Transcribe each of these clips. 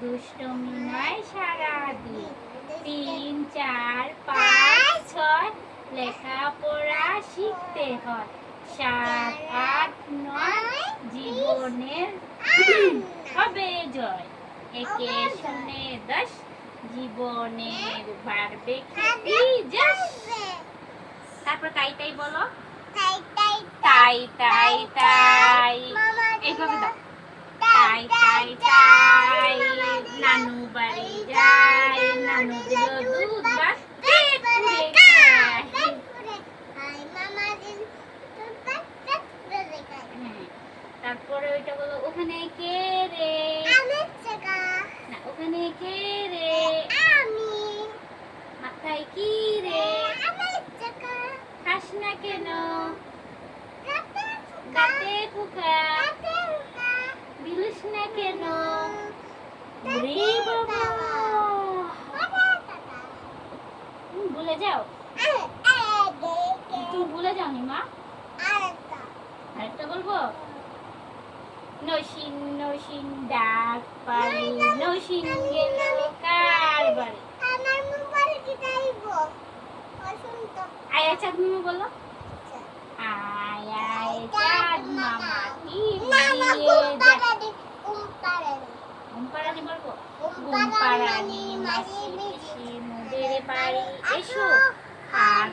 দুষ্টমি নয় সারাদিন তিন, চার, পাঁচ, ছয়, লেখাপড়া শিখতে হয়। সাত, আট, নয়, জীবনের হবে জয়। একে শুনে দশ, জীবনের বাড়বে খ্যাতি যশ। তারপর তাই তাই বলো। তাই তাই তাই। এইভাবে তাই তাই তাই। ওখানে কে রে? না ওখানে কে রে? আমি। মাথায় কি রে? খাস না কেন? দাঁতে পোকা দিলিস না কেন? রে বাবা। তুমি ভুলে যাও। তুমি ভুলে যাও নি মা আরেকটা বলব? নসিন নসিন ডাক পারি নসিন গেল কার বাড়ি? আমার মোবাইল কি চাইব অসুন তো আয়া চাঁদ মামা বলো। আয় চাঁদ মামা কি দিয়ে ঘুম যা পাড়ানি ঘুম পাড়ানি ঘুম পাড়ানি বলব? পাড়ানি মাসি পিসি, মোদের বাড়ি। এসো, হাত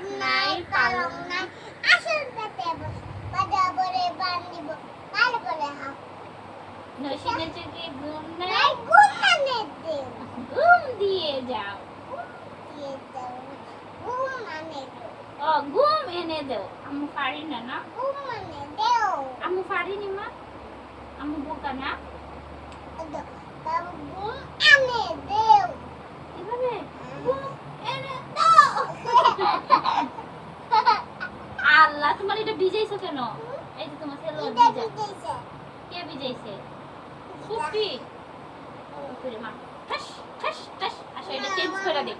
নসিনের চোখে ঘুম নাই ঘুম মানে ঘুম দিয়ে যাও ও ঘুম এনে আল্লাহ, তোমার এটা ভিজাইছো কেন? এই যে তোমার কে ভিজাইছে? ফুপি ফুপি মা ঠাস ঠাস ঠাস আসো এটা চেঞ্জ করে দিই